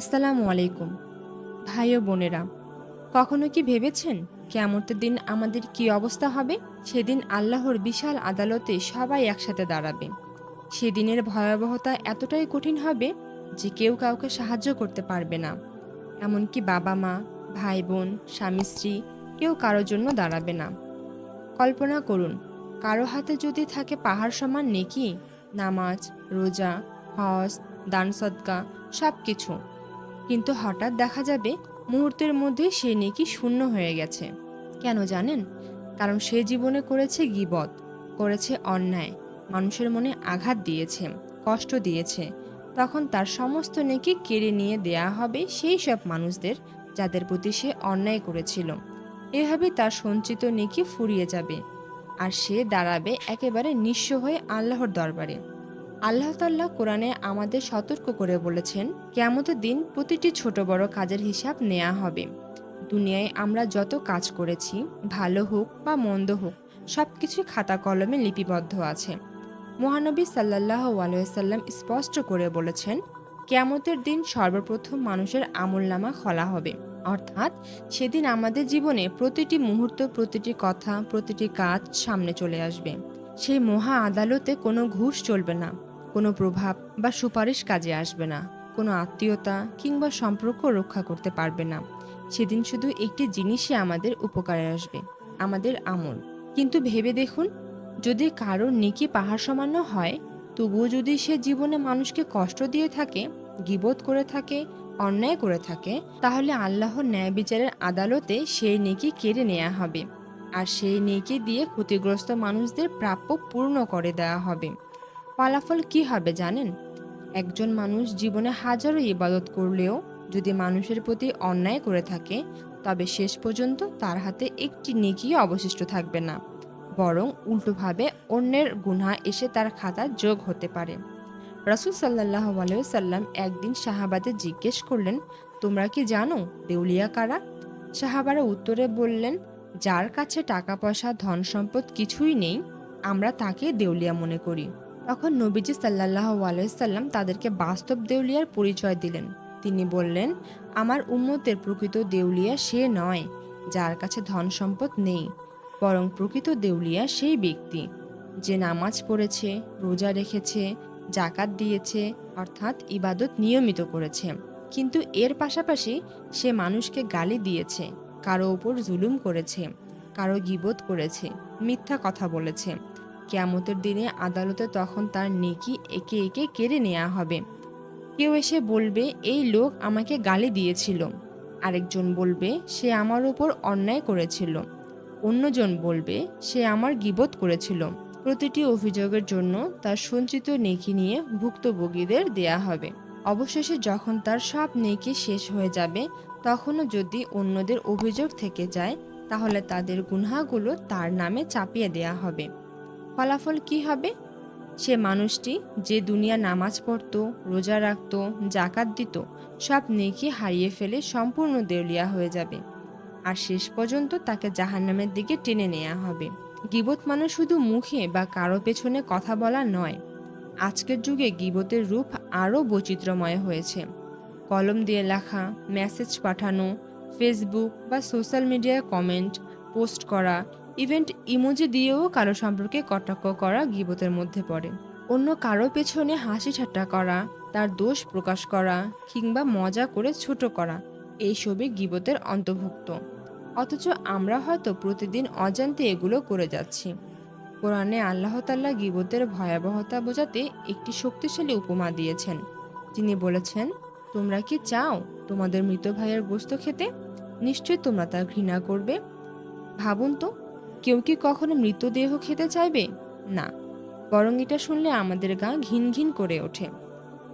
আসসালামু আলাইকুম। ভাই ও বোনেরা, কখনো কি ভেবেছেন কেমতের দিন আমাদের কি অবস্থা হবে? সেদিন আল্লাহর বিশাল আদালতে সবাই একসাথে দাঁড়াবে। সেদিনের ভয়াবহতা এতটাই কঠিন হবে যে কেউ কাউকে সাহায্য করতে পারবে না। এমনকি বাবা মা, ভাই বোন, স্বামী, স্ত্রী কেউ কারোর জন্য দাঁড়াবে না। কল্পনা করুন, কারও হাতে যদি থাকে পাহাড় সমান নেকি, নামাজ, রোজা, হজ, দান সদকা সব কিছু কিন্তু হঠাৎ দেখা যাবে মুহূর্তের মধ্যে সে নেকি শূন্য হয়ে গেছে। কেন জানেন? কারণ সে জীবনে করেছে গিবত, করেছে অন্যায়, মানুষের মনে আঘাত দিয়েছে, কষ্ট দিয়েছে। তখন তার সমস্ত নেকি কেড়ে নিয়ে দেয়া হবে সেই সব মানুষদের যাদের প্রতি সে অন্যায় করেছিল। এভাবে তার সঞ্চিত নেকি ফুরিয়ে যাবে, আর সে দাঁড়াবে একেবারে নিঃস্ব হয়ে আল্লাহর দরবারে। আল্লাহ তাল্লাহ কোরআনে আমাদের সতর্ক করে বলেছেন, কেয়ামতের দিন প্রতিটি ছোট বড় কাজের হিসাব নেওয়া হবে। দুনিয়ায় আমরা যত কাজ করেছি, ভালো হোক বা মন্দ হোক সব কিছুই খাতা কলমে লিপিবদ্ধ আছে। মহানবী সাল্লাহ আলাইসাল্লাম স্পষ্ট করে বলেছেন, কেয়ামতের দিন সর্বপ্রথম মানুষের আমলনামা খোলা হবে। অর্থাৎ সেদিন আমাদের জীবনে প্রতিটি মুহূর্ত, প্রতিটি কথা, প্রতিটি কাজ সামনে চলে আসবে। সেই মহা আদালতে কোনো ঘুষ চলবে না। কোনো প্রভাব বা সুপারিশ কাজে আসবে না। কোনো আত্মীয়তা কিংবা সম্পর্ক রক্ষা করতে পারবে না। সেদিন শুধু একটি জিনিসই আমাদের উপকারে আসবে, আমাদের আমল। কিন্তু ভেবে দেখুন, যদি কারও নেকি পাহাড় সমান্য হয়, তবুও যদি সে জীবনে মানুষকে কষ্ট দিয়ে থাকে গিবোধ করে থাকে, অন্যায় করে থাকে, তাহলে আল্লাহর ন্যায় বিচারের আদালতে সেই নেকি কেড়ে নেওয়া হবে। আর সেই নেকি দিয়ে ক্ষতিগ্রস্ত মানুষদের প্রাপ্য পূর্ণ করে দেওয়া হবে। ফলাফল কি হবে জানেন? একজন মানুষ জীবনে হাজারো ইবাদত করলেও যদি মানুষের প্রতি অন্যায় করে থাকে, তবে শেষ পর্যন্ত তার হাতে একটি নেকিও অবশিষ্ট থাকবে না, বরং উল্টোভাবে অন্যের গুনহা এসে তার খাতা যোগ হতে পারে। রাসুল সাল্লাহ সাল্লাম একদিন সাহাবাদের জিজ্ঞেস করলেন, তোমরা কি জানো দেউলিয়া কারা? সাহাবারা উত্তরে বললেন, যার কাছে টাকা পয়সা ধন সম্পদ কিছুই নেই, আমরা তাকে দেউলিয়া মনে করি। তখন নবীজি সাল্লাহ আলাইসাল্লাম তাদেরকে বাস্তব দেউলিয়ার পরিচয় দিলেন। তিনি বললেন, আমার উম্মতের প্রকৃত দেউলিয়া সে নয়, যার কাছে ধন সম্পদ নেই, বরং প্রকৃত দেউলিয়া সেই ব্যক্তি, যে নামাজ পড়েছে, রোজা রেখেছে জাকাত দিয়েছে, অর্থাৎ ইবাদত নিয়মিত করেছে। কিন্তু এর পাশাপাশি সে মানুষকে গালি দিয়েছে, কারও ওপর জুলুম করেছে, কারও গিবত করেছে, মিথ্যা কথা বলেছে। কেয়ামতের দিনে আদালতে তখন তার নেকি একে একে কেড়ে নেওয়া হবে। কেউ এসে বলবে, এই লোক আমাকে গালি দিয়েছিল। আরেকজন বলবে, সে আমার উপর অন্যায় করেছিল। অন্যজন বলবে, সে আমার গিবত করেছিল। প্রতিটি অভিযোগের জন্য তার সঞ্চিত নেকি নিয়ে ভুক্তভোগীদের দেয়া হবে। অবশেষে যখন তার সব নেকি শেষ হয়ে যাবে, তখনও যদি অন্যদের অভিযোগ থেকে যায়, তাহলে তাদের গুনহাগুলো তার নামে চাপিয়ে দেয়া হবে। ফলাফল কি হবে? সে মানুষটি যে দুনিয়া নামাজ পড়ত, রোজা রাখত জাকাত দিত, সব নেকি হারিয়ে ফেলে সম্পূর্ণ দেউলিয়া হয়ে যাবে। আর শেষ পর্যন্ত তাকে জাহান্নামের দিকে টেনে নেওয়া হবে। গিবত মানে শুধু মুখে বা কারও পেছনে কথা বলা নয়। আজকের যুগে গিবতের রূপ আরও বৈচিত্র্যময় হয়েছে। কলম দিয়ে লেখা, মেসেজ পাঠানো, ফেসবুক বা সোশ্যাল মিডিয়ায় কমেন্ট, পোস্ট করা ইভেন্ট ইমোজি দিয়েও কারও সম্পর্কে কটাক্ষ করা গিবতের মধ্যে পড়ে। অন্য কারও পেছনে হাসি ঠাট্টা করা, তার দোষ প্রকাশ করা কিংবা মজা করে ছোট করা, এইসবই গিবতের অন্তর্ভুক্ত। অথচ আমরা হয়তো প্রতিদিন অজান্তে এগুলো করে যাচ্ছি। কোরআনে আল্লাহ তাল্লাহ গিবতের ভয়াবহতা বোঝাতে একটি শক্তিশালী উপমা দিয়েছেন। তিনি বলেছেন, তোমরা কি চাও তোমাদের মৃত ভাইয়ের গোস্ত খেতে? নিশ্চয়ই তোমরা তা ঘৃণা করবে। ভাবুন তো কেউ কি কখনো মৃতদেহ খেতে চাইবে? না। বরং এটা শুনলে আমাদের গা ঘিন ঘিন করে ওঠে।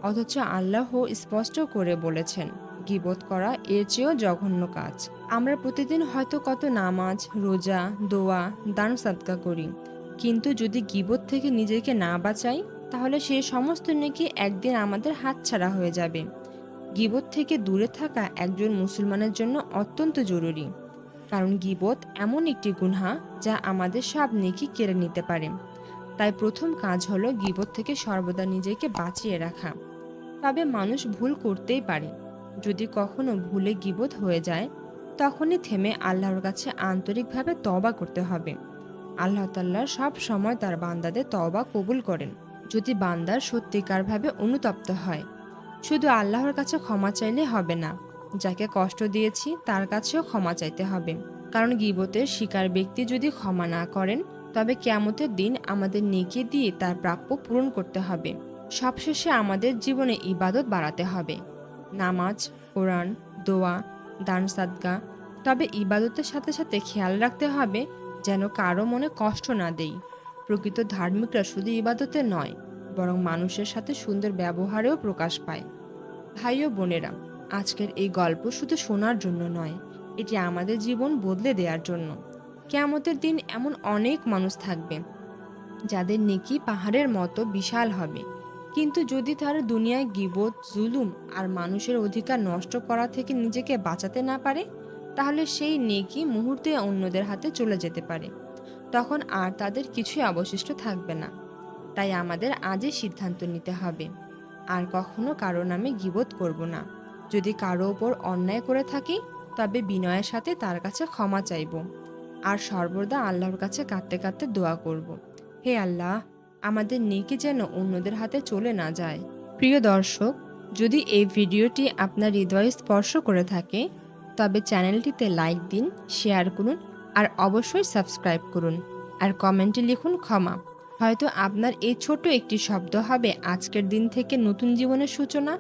অথচ আল্লাহ স্পষ্ট করে বলেছেন, গিবত করা এর চেয়েও জঘন্য কাজ। আমরা প্রতিদিন হয়তো কত নামাজ, রোজা, দোয়া, দান, সাদকা করি। কিন্তু যদি গিবত থেকে নিজেকে না বাঁচাই, তাহলে সে সমস্ত নাকি একদিন আমাদের হাতছাড়া হয়ে যাবে। গিবত থেকে দূরে থাকা একজন মুসলমানের জন্য অত্যন্ত জরুরি। কারণ গিবত এমন একটি গুনহা যা আমাদের সব নেকি কেড়ে নিতে পারে। তাই প্রথম কাজ হলো গিবত থেকে সর্বদা নিজেকে বাঁচিয়ে রাখা। তবে মানুষ ভুল করতেই পারে। যদি কখনো ভুলে গিবত হয়ে যায়, তখনই থেমে আল্লাহর কাছে আন্তরিকভাবে তওবা করতে হবে। আল্লাহ তাল্লাহ সব সময় তার বান্দাদের তওবা কবুল করেন। যদি বান্দার সত্যিকারভাবে অনুতপ্ত হয়, শুধু আল্লাহর কাছে ক্ষমা চাইলে হবে না। যাকে কষ্ট দিয়েছি তার কাছেও ক্ষমা চাইতে হবে। কারণ গিবতের শিকার ব্যক্তি যদি ক্ষমা না করেন, তবে কেয়ামতের দিন আমাদের নেকি দিয়ে তার প্রাপ্য পূরণ করতে হবে। সবশেষে আমাদের জীবনে ইবাদত বাড়াতে হবে। নামাজ, কোরআন, দোয়া, দান সাদগা, তবে ইবাদতের সাথে সাথে খেয়াল রাখতে হবে যেন কারও মনে কষ্ট না দেই। প্রকৃত ধার্মিকরা শুধু ইবাদতে নয়, বরং মানুষের সাথে সুন্দর ব্যবহারেও প্রকাশ পায়। ভাই ও বোনেরা আজকের এই গল্প শুধু শোনার জন্য নয়, এটি আমাদের জীবন বদলে দেওয়ার জন্য। কেয়ামতের দিন এমন অনেক মানুষ থাকবে, যাদের নেকি পাহাড়ের মতো বিশাল হবে। কিন্তু যদি তারা দুনিয়ায় গিবত, জুলুম আর মানুষের অধিকার নষ্ট করা থেকে নিজেকে বাঁচাতে না পারে, তাহলে সেই নেকি মুহূর্তে অন্যদের হাতে চলে যেতে পারে। তখন আর তাদের কিছুই অবশিষ্ট থাকবে না। তাই আমাদের আজই সিদ্ধান্ত নিতে হবে, আর কখনো কারও নামে গিবত করব না। যদি কারও ওপর অন্যায় করে থাকি, তবে বিনয়ের সাথে তার কাছে ক্ষমা চাইব। আর সর্বদা আল্লাহর কাছে কাঁদতে কাঁদতে দোয়া করব। হে আল্লাহ, আমাদের নেকি যেন অন্যদের হাতে চলে না যায়। প্রিয় দর্শক, যদি এই ভিডিওটি আপনার হৃদয়ে স্পর্শ করে থাকে, তবে চ্যানেলটিতে লাইক দিন, শেয়ার করুন, আর অবশ্যই সাবস্ক্রাইব করুন, আর কমেন্টে লিখুন ক্ষমা। হয়তো আপনার এই ছোট একটি শব্দ হবে আজকের দিন থেকে নতুন জীবনের সূচনা